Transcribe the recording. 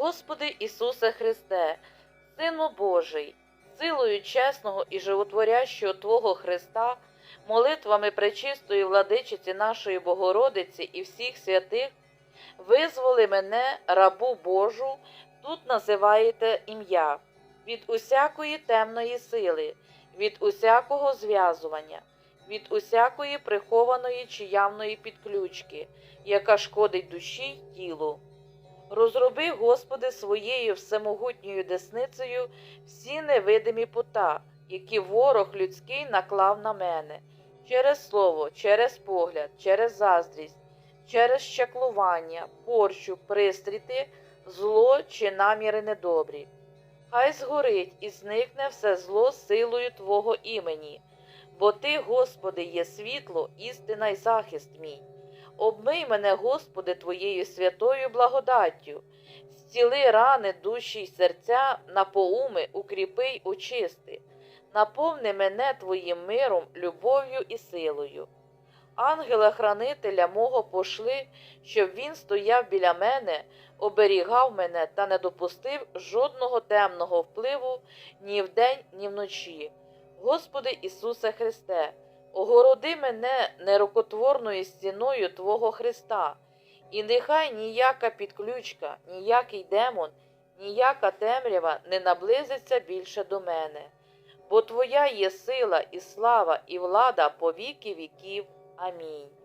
Господи Ісусе Христе, Сину Божий, силою чесного і животворящого Твого Христа, молитвами пречистої владичиці нашої Богородиці і всіх святих, визволи мене, рабу Божу, тут називаєте ім'я, від усякої темної сили, від усякого зв'язування, від усякої прихованої чи явної підключки, яка шкодить душі й тілу. Розроби, Господи, своєю всемогутньою десницею всі невидимі пута, які ворог людський наклав на мене, через слово, через погляд, через заздрість, через щаклування, порчу, пристріти, зло чи наміри недобрі. Хай згорить і зникне все зло силою Твого імені, бо Ти, Господи, є світло, істина й захист мій. Обмий мене, Господи, Твоєю святою благодаттю, зціли рани душі й серця, напоуми, укріпи й очисти, наповни мене Твоїм миром, любов'ю і силою. Ангела-хранителя мого пошли, щоб він стояв біля мене, оберігав мене та не допустив жодного темного впливу ні вдень, ні вночі. Господи Ісусе Христе, огороди мене нерукотворною стіною Твого Христа, і нехай ніяка підключка, ніякий демон, ніяка темрява не наблизиться більше до мене, бо Твоя є сила і слава, і влада по віки віків. Амінь.